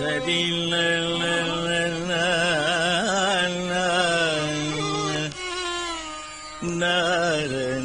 തതില്ല നാരണ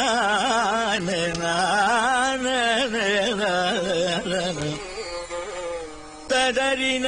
தடறின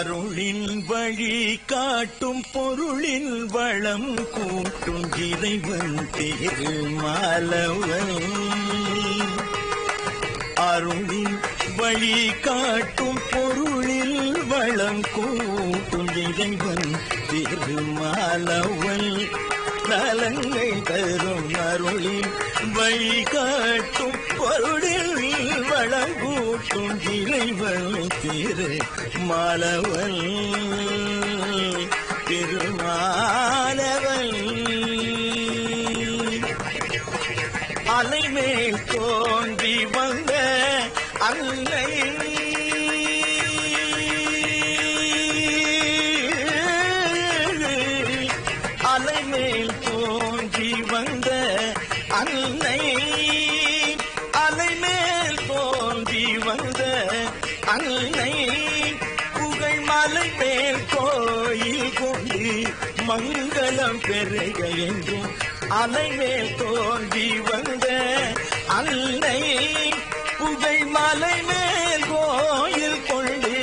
அருளின் வழி காட்டும் பொருளின் வளம் கூட்டும் இறைவன் திருமாலவன். அருளின் வழி காட்டும் பொருளில் வளம் கூட்டும் இறைவன் திருமாலவன். நலங்கள் தரும் அருளின் வழி காட்டும் பொருளில் இறைவன் திரு மாலவன் திருமாலவன். அலைமேல் தோன்றி வந்த அன்னை. அலைமேல் தோன்றி வந்த அன்னை. அலைமேல் தோன்றி வந்த அன்னை புகழ் மலை மேல் கோயில் கொண்டு மங்களம் பெருக என்றும் அலைமேல் தோன்றி வந்த அன்னை புகழ் மலை மேல் கோயில் கொண்டு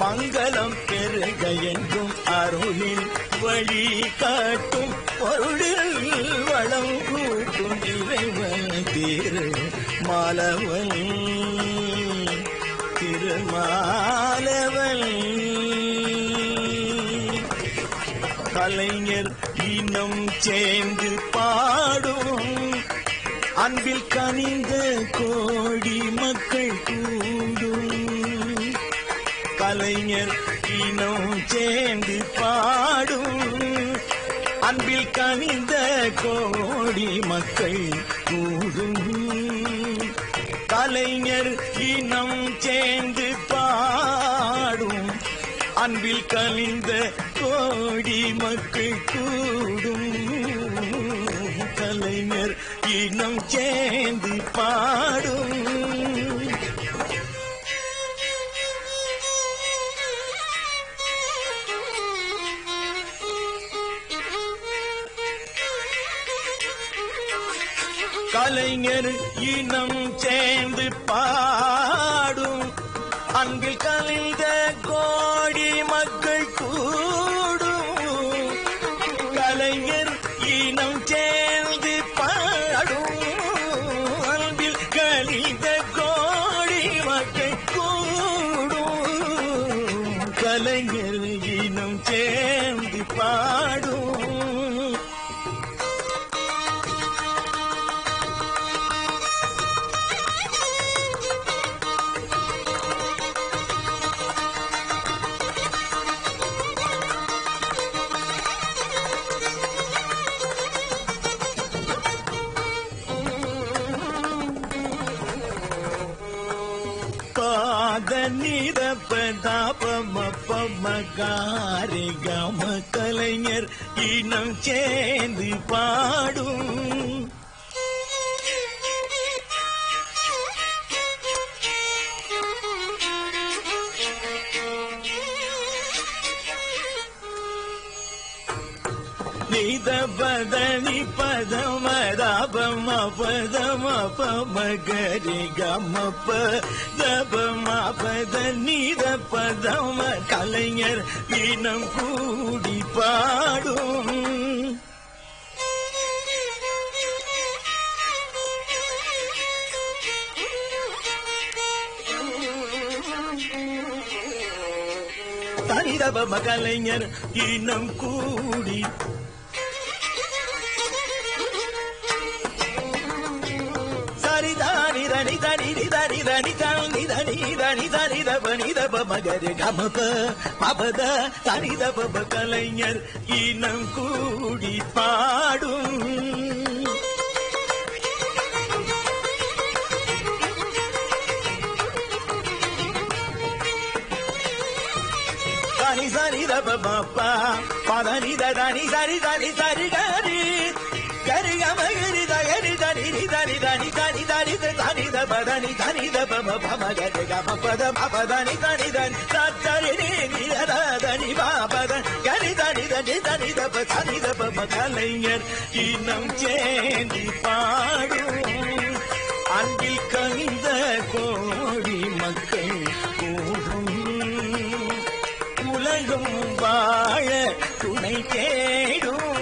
மங்களம் பெருக என்றும் அருளில் வழி காட்டும் பொருளில் வளம் கூட்டும் இறைவன் திரு மாலவன். கலைஞர் இனம் சேர்ந்து பாடும். அன்பில் கனிந்த கோடி மக்கள் கூடும். கலைஞர் இனம் சேர்ந்து பாடும். அன்பில் கனிந்த கோடி மக்கள் கூடும். கலைஞர் இனம் சேர்ந்து பாடும். அன்பில் கலிந்த கோ கூடும். கலைஞர் இனம் சேர்ந்து பாடும். கலைஞர் இனம் சேர்ந்து பாடும். அன்பில் கலைந்த పద నీద పదాప మపమగారి గమ కలైஞர் இனம் சேர்ந்து பாடும் ಮಿದ ಬದನಿ ಪದ ಮದ ಬಮ ಪದ ಮ ಪ ಮಗರಿ ಗಮ ಪ ದಬ ಮ ಪದ ನೀದ ಪದ ಮ கலைஞர் வீணம் கூடி பாடும் தனிதப கலைஞர் இனம் கூடி சரிதானி தனி தனி தனி தனி தனி தனி தனி தனி தப நிதப மகரி கமப மபத தனி தப கலைஞர் இனம் கூடி பாடும் சரி சரி தப பதனி தனி சரி சரி சரி கரி கரி கமகரி தகரி தனி தனி தனி பதனி தனி தபம பமகத கமபத மபதனி தனி தன் தத்தரிணி நியதனி பாபதன் கனி தனி தனி தனி தப தனி தபம கலைஞர் இன்னம் சேந்தி பாடும். அன்பில் கனிந்த கோடி மக்கள் கூடும். உலகம் வாழ துணை தேடும்.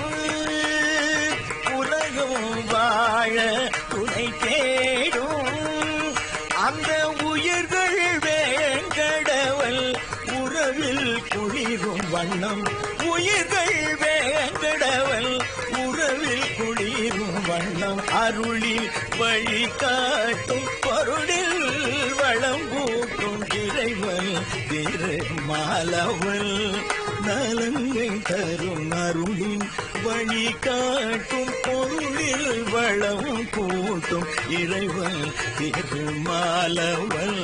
உலகம் வாழ துணை தேடும். வண்ணம் உயிர்கள் வேங்கடவல் உறவில் குளிரும் வண்ணம் அருளில் வழி காட்டும் பொருளில் வளம் கூட்டும் இறைவன் திருமாலவன் நலங்கள் தரும் அருளின் வழி காட்டும் பொருளில் வளம் கூட்டும் இறைவன் திருமாலவன்